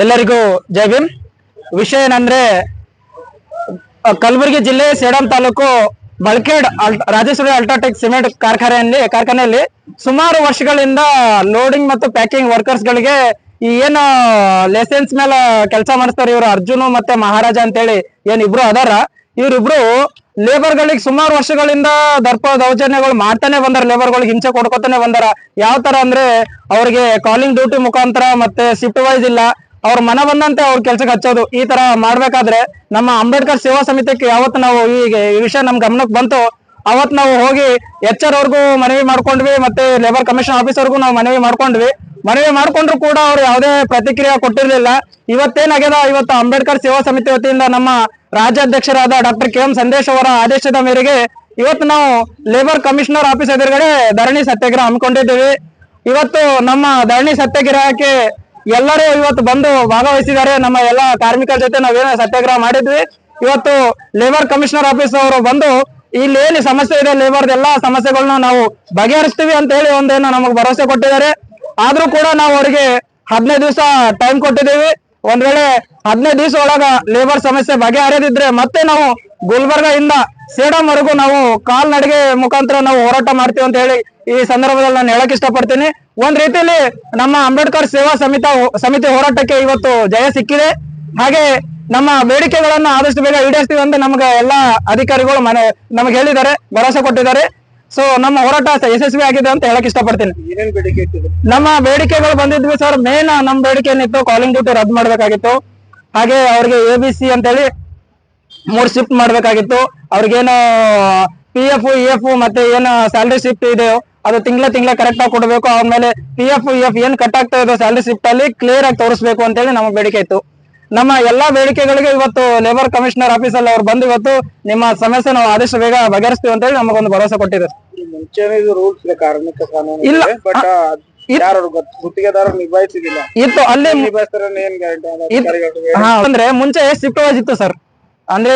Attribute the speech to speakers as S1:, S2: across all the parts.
S1: ಎಲ್ಲರಿಗೂ ಜೈ ಭೀಮ್. ವಿಷಯ ಏನಂದ್ರೆ, ಕಲಬುರಗಿ ಜಿಲ್ಲೆ ಸೇಡಂ ತಾಲೂಕು ಬಳ್ಕೇಡ್ ರಾಜೇಶ್ವರಿ ಅಲ್ಟ್ರಾಟೆಕ್ ಸಿಮೆಂಟ್ ಕಾರ್ಖಾನೆಯಲ್ಲಿ ಕಾರ್ಖಾನೆಯಲ್ಲಿ ಸುಮಾರು ವರ್ಷಗಳಿಂದ ಲೋಡಿಂಗ್ ಮತ್ತು ಪ್ಯಾಕಿಂಗ್ ವರ್ಕರ್ಸ್ ಗಳಿಗೆ ಈ ಏನು ಲೈಸೆನ್ಸ್ ಮೇಲೆ ಕೆಲಸ ಮಾಡಿಸ್ತಾರೆ ಇವರು ಅರ್ಜುನು ಮತ್ತೆ ಮಹಾರಾಜ ಅಂತೇಳಿ ಏನ್ ಇಬ್ರು ಅದಾರ. ಇವ್ರಿಬ್ರು ಲೇಬರ್ ಗಳಿಗೆ ಸುಮಾರು ವರ್ಷಗಳಿಂದ ದರ್ಪ ದೌರ್ಜನ್ಯಗಳು ಮಾಡ್ತಾನೆ ಬಂದಾರ ಲೇಬರ್ ಗಳಿಗೆ ಹಿಂಸೆ ಕೊಡ್ಕೊತಾನೆ ಬಂದಾರ. ಯಾವ ತರ ಅಂದ್ರೆ, ಅವ್ರಿಗೆ ಕಾಲಿಂಗ್ ಡ್ಯೂಟಿ ಮುಖಾಂತರ ಮತ್ತೆ ಶಿಫ್ಟ್ ವೈಸ್ ಇಲ್ಲ. ಅವ್ರ ಮನ ಬಂದಂತೆ ಅವ್ರ ಕೆಲ್ಸಕ್ಕೆ ಹಚ್ಚೋದು. ಈ ತರ ಮಾಡ್ಬೇಕಾದ್ರೆ ನಮ್ಮ ಅಂಬೇಡ್ಕರ್ ಸೇವಾ ಸಮಿತಿಗೆ ಯಾವತ್ತು ನಾವು ಈ ವಿಷಯ ನಮ್ ಗಮನಕ್ಕೆ ಬಂತು, ಅವತ್ ನಾವು ಹೋಗಿ ಎಚ್ ಆರ್ ಅವ್ರಿಗೂ ಮನವಿ ಮಾಡ್ಕೊಂಡ್ವಿ, ಮತ್ತೆ ಲೇಬರ್ ಕಮಿಷನ್ ಆಫೀಸರ್ಗೂ ನಾವು ಮನವಿ ಮಾಡ್ಕೊಂಡ್ವಿ. ಮನವಿ ಮಾಡ್ಕೊಂಡ್ರು ಕೂಡ ಅವ್ರು ಯಾವುದೇ ಪ್ರತಿಕ್ರಿಯೆ ಕೊಟ್ಟಿರ್ಲಿಲ್ಲ. ಇವತ್ತೇನಾಗ್ಯದ, ಇವತ್ತು ಅಂಬೇಡ್ಕರ್ ಸೇವಾ ಸಮಿತಿ ವತಿಯಿಂದ ನಮ್ಮ ರಾಜ್ಯಾಧ್ಯಕ್ಷರಾದ ಡಾಕ್ಟರ್ ಕೆ ಎಂ ಸಂದೇಶ್ ಅವರ ಆದೇಶದ ಮೇರೆಗೆ ಇವತ್ತು ನಾವು ಲೇಬರ್ ಕಮಿಷನರ್ ಆಫೀಸ್ ಎದುರುಗಡೆ ಧರಣಿ ಸತ್ಯಾಗ್ರಹ ಹಮ್ಮಿಕೊಂಡಿದ್ದೀವಿ. ಇವತ್ತು ನಮ್ಮ ಧರಣಿ ಸತ್ಯಾಗ್ರಹಕ್ಕೆ ಎಲ್ಲರೂ ಇವತ್ತು ಬಂದು ಭಾಗವಹಿಸಿದ್ದಾರೆ. ನಮ್ಮ ಎಲ್ಲ ಕಾರ್ಮಿಕರ ಜೊತೆ ನಾವೇನೋ ಸತ್ಯಾಗ್ರಹ ಮಾಡಿದ್ವಿ. ಇವತ್ತು ಲೇಬರ್ ಕಮಿಷನರ್ ಆಫೀಸ್ ಅವರು ಬಂದು ಇಲ್ಲಿ ಏನು ಸಮಸ್ಯೆ ಇದೆ ಲೇಬರ್ ಎಲ್ಲಾ ಸಮಸ್ಯೆಗಳನ್ನ ನಾವು ಬಗೆಹರಿಸ್ತೀವಿ ಅಂತ ಹೇಳಿ ಒಂದೇನು ನಮಗೆ ಭರವಸೆ ಕೊಟ್ಟಿದ್ದಾರೆ. ಆದ್ರೂ ಕೂಡ ನಾವು ಅವರಿಗೆ ಹದಿನೈದು ದಿವಸ ಟೈಮ್ ಕೊಟ್ಟಿದ್ದೀವಿ. ಒಂದ್ ವೇಳೆ ಹದಿನೈದು ದಿವಸ ಒಳಗ ಲೇಬರ್ ಸಮಸ್ಯೆ ಬಗೆಹರಿದಿದ್ರೆ ಮತ್ತೆ ನಾವು ಗುಲ್ಬರ್ಗ ಇಂದ ಸೇಡಂವರೆಗೂ ನಾವು ಕಾಲ್ನಡಿಗೆ ಮುಖಾಂತರ ನಾವು ಹೋರಾಟ ಮಾಡ್ತೀವಿ ಅಂತ ಹೇಳಿ ಈ ಸಂದರ್ಭದಲ್ಲಿ ನಾನು ಹೇಳಕ್ ಇಷ್ಟಪಡ್ತೀನಿ. ಒಂದ್ ರೀತಿಯಲ್ಲಿ ನಮ್ಮ ಅಂಬೇಡ್ಕರ್ ಸೇವಾ ಸಮಿತ ಸಮಿತಿ ಹೋರಾಟಕ್ಕೆ ಇವತ್ತು ಜಯ ಸಿಕ್ಕಿದೆ. ಹಾಗೆ ನಮ್ಮ ಬೇಡಿಕೆಗಳನ್ನ ಆದಷ್ಟು ಬೇಗ ಈಡೇರಿಸ್ತೀವಿ ಅಂತ ನಮ್ಗೆ ಎಲ್ಲಾ ಅಧಿಕಾರಿಗಳು ಮನೆ ನಮ್ಗೆ ಹೇಳಿದ್ದಾರೆ ಭರವಸೆ ಕೊಟ್ಟಿದ್ದಾರೆ. ಸೊ ನಮ್ಮ ಹೋರಾಟ ಯಶಸ್ವಿ ಆಗಿದೆ ಅಂತ ಹೇಳಕ್ ಇಷ್ಟಪಡ್ತೀನಿ. ನಮ್ಮ ಬೇಡಿಕೆಗಳು ಬಂದಿದ್ವಿ ಸರ್ ಮೇನ್ ನಮ್ಮ ಬೇಡಿಕೆ ಏನಿತ್ತು ಕಾಲಿಂಗ್ ಡ್ಯೂಟಿ ರದ್ದು ಮಾಡ್ಬೇಕಾಗಿತ್ತು. ಹಾಗೆ ಅವ್ರಿಗೆ ಎ ಬಿ ಸಿ ಅಂತೇಳಿ ಮೂರ್ ಶಿಫ್ಟ್ ಮಾಡ್ಬೇಕಾಗಿತ್ತು. ಅವ್ರಿಗೇನು ಪಿ ಎಫ್ ಇ ಎಫ್ ಮತ್ತೆ ಏನು ಸ್ಯಾಲರಿ ಶಿಫ್ಟ್ ಇದೆಯೋ ಅದು ತಿಂಗಳ ತಿಂಗಳ ಕರೆಕ್ಟ್ ಆಗಿ ಕೊಡಬೇಕು. ಆಮೇಲೆ ಪಿ ಎಫ್ ಎಫ್ ಏನ್ ಕಟ್ ಆಗ್ತಾ ಇದೆ ಸ್ಯಾಲರಿ ಸ್ಲಿಪ್ ಅಲ್ಲಿ ಕ್ಲಿಯರ್ ಆಗಿ ತೋರಿಸಬೇಕು ಅಂತ ಹೇಳಿ ನಮ್ಮ ಬೇಡಿಕೆ ಇತ್ತು. ನಮ್ಮ ಎಲ್ಲಾ ಬೇಡಿಕೆಗಳಿಗೆ ಇವತ್ತು ಲೇಬರ್ ಕಮಿಷನರ್ ಆಫೀಸ್ ಅಲ್ಲಿ ಅವ್ರು ಬಂದು ಇವತ್ತು ನಿಮ್ಮ ಸಮಸ್ಯೆ ನಾವು ಆದಷ್ಟು ಬೇಗ ಬಗೆಹರಿಸ್ತೀವಿ ಅಂತೇಳಿ ನಮಗೊಂದು ಭರವಸೆ ಕೊಟ್ಟಿದ್ದಾರೆ ಇಲ್ಲ. ಇತ್ತು ಅಲ್ಲಿ ಅಂದ್ರೆ ಮುಂಚೆ ಶಿಫ್ಟ್ ವೈಸ್ ಇತ್ತು ಸರ್ ಅಂದ್ರೆ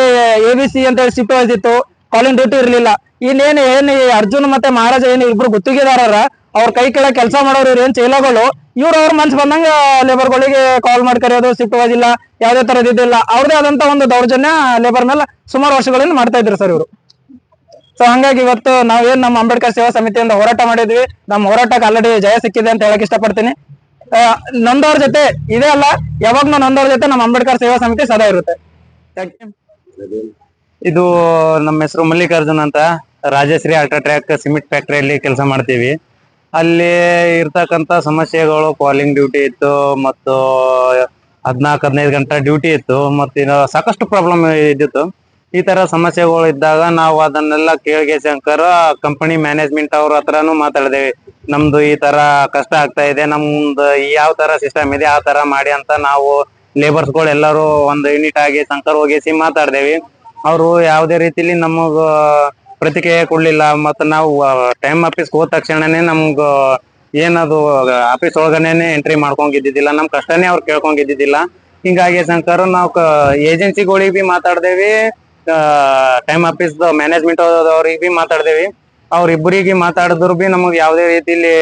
S1: ಎ ಬಿ ಸಿ ಅಂತ ಹೇಳಿ ಶಿಫ್ಟ್ ವೈಸ್ ಇತ್ತು. ಕಾಲಿಂಗ್ ಡ್ಯೂಟಿ ಇರ್ಲಿಲ್ಲ. ಇನ್ನೇನು ಏನು ಅರ್ಜುನ್ ಮತ್ತೆ ಮಹಾರಾಜ ಏನು ಇಬ್ರು ಗುತ್ತಿಗೆದಾರರ, ಅವ್ರ ಕೈ ಕೆಳಗೆ ಕೆಲಸ ಮಾಡೋರು ಇವ್ರು ಏನ್ ಚೈಲಗಳು? ಇವ್ರು ಅವ್ರ ಮನ್ಸ್ ಬಂದಂಗ ಲೇಬರ್ ಗಳಿಗೆ ಕಾಲ್ ಮಾಡಿ ಕರೆಯೋದು ಇಲ್ಲ ಯಾವ್ದೇ ತರದ್ ಇದಿಲ್ಲ. ಅವ್ರದೇ ಆದಂತ ಒಂದು ದೌರ್ಜನ್ಯ ಲೇಬರ್ ಮೇಲೆ ಸುಮಾರು ವರ್ಷಗಳಿಂದ ಮಾಡ್ತಾ ಇದ್ರು ಸರ್ ಇವರು. ಸೊ ಹಂಗಾಗಿ ಇವತ್ತು ನಾವೇನ್ ನಮ್ಮ ಅಂಬೇಡ್ಕರ್ ಸೇವಾ ಸಮಿತಿಯಿಂದ ಹೋರಾಟ ಮಾಡಿದ್ವಿ. ನಮ್ಮ ಹೋರಾಟಕ್ಕೆ ಆಲ್ರೆಡಿ ಜಯ ಸಿಕ್ಕಿದೆ ಅಂತ ಹೇಳಕ್ ಇಷ್ಟಪಡ್ತೀನಿ. ನೊಂದವ್ರ ಜೊತೆ ಇದೇ ಅಲ್ಲ ಯಾವಾಗ್ಲೂ ನೊಂದವ್ರ ಜೊತೆ ನಮ್ಮ ಅಂಬೇಡ್ಕರ್ ಸೇವಾ ಸಮಿತಿ ಸದಾ ಇರುತ್ತೆ. Thank you.
S2: ಇದು ನಮ್ಮ ಹೆಸರು ಮಲ್ಲಿಕಾರ್ಜುನ್ ಅಂತ. ರಾಜಶ್ರೀ ಅಲ್ಟ್ರಾಟ್ರ್ಯಾಕ್ ಸಿಮೆಂಟ್ ಫ್ಯಾಕ್ಟರಿಯಲ್ಲಿ ಕೆಲಸ ಮಾಡ್ತೀವಿ. ಅಲ್ಲಿ ಇರ್ತಕ್ಕಂಥ ಸಮಸ್ಯೆಗಳು ಕಾಲಿಂಗ್ ಡ್ಯೂಟಿ ಇತ್ತು, ಮತ್ತು ಹದಿನಾಲ್ಕು, ಹದಿನೈದು ಗಂಟೆ ಡ್ಯೂಟಿ ಇತ್ತು, ಮತ್ತು ಸಾಕಷ್ಟು ಪ್ರಾಬ್ಲಮ್ ಇದ್ದಿತ್ತು. ಈ ತರ ಸಮಸ್ಯೆಗಳು ಇದ್ದಾಗ ನಾವು ಅದನ್ನೆಲ್ಲ ಕೇಳಿಗೆ ಶಂಕರ ಕಂಪನಿ ಮ್ಯಾನೇಜ್ಮೆಂಟ್ ಅವ್ರ ಹತ್ರನೂ ಮಾತಾಡಿದೇವಿ. ನಮ್ದು ಈ ತರ ಕಷ್ಟ ಆಗ್ತಾ ಇದೆ, ನಮ್ದು ಯಾವ ತರ ಸಿಸ್ಟಮ್ ಇದೆ, ಆ ತರ ಮಾಡಿ ಅಂತ ನಾವು ಲೇಬರ್ಸ್ಗಳು ಎಲ್ಲರೂ ಒಂದು ಯೂನಿಟ್ ಆಗಿ ಶಂಕರ್ ಹೋಗಿಸಿ ಮಾತಾಡ್ದೇವಿ. ಅವರು ಯಾವುದೇ ರೀತಿಲಿ ನಮಗ ಪ್ರತಿಕ್ರಿಯೆ ಕೊಡ್ಲಿಲ್ಲ. ಮತ್ತ ನಾವು ಟೈಮ್ ಆಫೀಸ್ ಹೋದ ತಕ್ಷಣನೇ ನಮ್ಗ, ಏನದು ಆಫೀಸ್ ಒಳಗನೆ ಎಂಟ್ರಿ ಮಾಡ್ಕೊಂಡಿದ್ದಿಲ್ಲ ನಮ್ ಕಷ್ಟನೇ ಅವ್ರು ಕೇಳ್ಕೊಂಡಿದ್ದಿಲ್ಲ ಹಿಂಗಾಗಿ ಶಂಕರ್, ನಾವು ಏಜೆನ್ಸಿಗಳಿಗೆ ಬಿ ಮಾತಾಡ್ದೇವಿ ಟೈಮ್ ಆಫೀಸ್ ಮ್ಯಾನೇಜ್ಮೆಂಟ್ ಅವ್ರಿಗೆ ಬಿ ಮಾತಾಡ್ದೇವಿ. ಅವ್ರಿಬ್ಬರಿಗೆ ಮಾತಾಡಿದ್ರು ಬಿ ನಮಗೆ ಯಾವುದೇ ರೀತಿಲಿ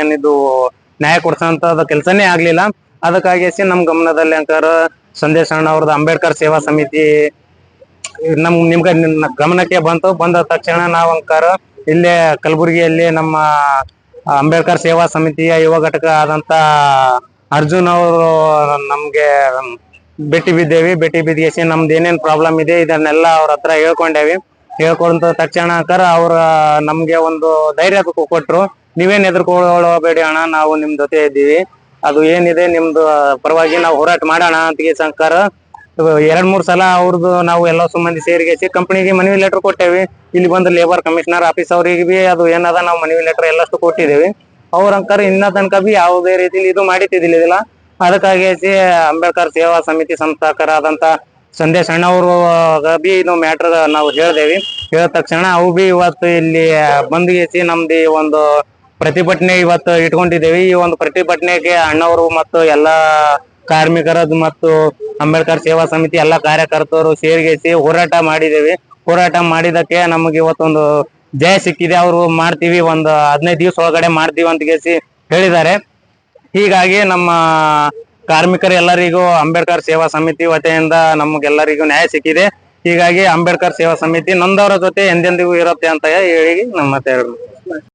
S2: ಏನಿದು, ನ್ಯಾಯ ಕೊಡ್ಸಂತ ಕೆಲಸನೇ ಆಗ್ಲಿಲ್ಲ. ಅದಕ್ಕಾಗಿ ನಮ್ ಗಮನದಲ್ಲಿ ಅಂಕಾರ ಸಂದೇಶ್ ಅಣ್ಣ ಅಂಬೇಡ್ಕರ್ ಸೇವಾ ಸಮಿತಿ ನಮ್ ನಿಮ್ಗ ಗಮನಕ್ಕೆ ಬಂತು. ಬಂದ ತಕ್ಷಣ ನಾವ್ ಅಂಕಾರ ಇಲ್ಲೇ ಕಲಬುರಗಿಯಲ್ಲಿ ನಮ್ಮ ಅಂಬೇಡ್ಕರ್ ಸೇವಾ ಸಮಿತಿಯ ಯುವ ಘಟಕ ಆದಂತ ಅರ್ಜುನ್ ಅವರು ನಮ್ಗೆ ಭೇಟಿ ಬಿದ್ದೇವಿ. ಭೇಟಿ ಬಿದ್ದೇಸಿ ನಮ್ದು ಏನೇನ್ ಪ್ರಾಬ್ಲಮ್ ಇದೆ ಇದನ್ನೆಲ್ಲ ಅವ್ರ ಹತ್ರ ಹೇಳ್ಕೊಂಡೇವಿ. ಹೇಳ್ಕೊಂಡ ತಕ್ಷಣ ಅಂಕಾರ ಅವ್ರ ನಮ್ಗೆ ಒಂದು ಧೈರ್ಯ ಕೊಟ್ರು. ನೀವೇನ್ ಎದುರ್ಕೊಳ್ಳಬೇಡಿ ಅಣ್ಣ, ನಾವು ನಿಮ್ ಜೊತೆ ಇದ್ದೀವಿ. ಅದು ಏನಿದೆ ನಿಮ್ದು ಪರವಾಗಿ ನಾವು ಹೋರಾಟ ಮಾಡೋಣ ಅಂತ ಸಂಕಾರ ಎರಡ್ ಮೂರ್ ಸಲ ಅವ್ರದ್ದು ನಾವು ಎಲ್ಲ ಮಂದಿ ಸೇರಿಗೆಸಿ ಕಂಪನಿಗೆ ಮನವಿ ಲೆಟರ್ ಕೊಟ್ಟೇವಿ. ಇಲ್ಲಿ ಬಂದು ಲೇಬರ್ ಕಮಿಷನರ್ ಆಫೀಸ್ ಅವ್ರಿಗೆ ಬಿ ಅದು ಏನದ ನಾವು ಮನವಿ ಲೆಟರ್ ಎಲ್ಲಷ್ಟು ಕೊಟ್ಟಿದ್ದೇವೆ. ಅವ್ರ ಅಂಕರ್ ಇನ್ನ ತನಕ ಬಿ ಯಾವುದೇ ರೀತಿಲಿ ಇದು ಮಾಡಿತಿದಿಲ್ಲ ಅದಕ್ಕಾಗಿ ಅಂಬೇಡ್ಕರ್ ಸೇವಾ ಸಮಿತಿ ಸಂಸ್ಥಾಕರಾದಂತ ಸಂದೇಶ್ ಅಣ್ಣವರು ಬಿ ಇದು ಮ್ಯಾಟರ್ ನಾವು ಹೇಳ್ದೇವಿ. ಹೇಳಿದ ತಕ್ಷಣ ಅವು ಬಿ ಇವತ್ತು ಇಲ್ಲಿ ಬಂದ್ಗೇಸಿ ನಮ್ದು ಒಂದು ಪ್ರತಿಭಟನೆ ಇವತ್ತು ಇಟ್ಕೊಂಡಿದ್ದೇವೆ. ಈ ಒಂದು ಪ್ರತಿಭಟನೆಗೆ ಅಣ್ಣವರು ಮತ್ತು ಎಲ್ಲಾ ಕಾರ್ಮಿಕರದ್ದು ಮತ್ತು ಅಂಬೇಡ್ಕರ್ ಸೇವಾ ಸಮಿತಿ ಎಲ್ಲಾ ಕಾರ್ಯಕರ್ತರು ಸೇರಿಗೆಸಿ ಹೋರಾಟ ಮಾಡಿದ್ದೇವೆ. ಹೋರಾಟ ಮಾಡಿದಕ್ಕೆ ನಮಗೆ ಇವತ್ತೊಂದು ಜಯ ಸಿಕ್ಕಿದೆ. ಅವರು ಮಾಡ್ತೀವಿ. ಒಂದು ಹದಿನೈದು ದಿವಸ ಒಳಗಡೆ ಮಾಡ್ತೀವಿ ಅಂತ ಕೇಸಿ ಹೇಳಿದ್ದಾರೆ. ಹೀಗಾಗಿ ನಮ್ಮ ಕಾರ್ಮಿಕರು ಎಲ್ಲರಿಗೂ ಅಂಬೇಡ್ಕರ್ ಸೇವಾ ಸಮಿತಿ ವತಿಯಿಂದ ನಮಗೆಲ್ಲರಿಗೂ ನ್ಯಾಯ ಸಿಕ್ಕಿದೆ. ಹೀಗಾಗಿ ಅಂಬೇಡ್ಕರ್ ಸೇವಾ ಸಮಿತಿ ನಂದವರ ಜೊತೆ ಎಂದೆಂದಿಗೂ ಇರುತ್ತೆ ಅಂತ ಹೇಳಿ ನಮ್ಮ ಮಾತು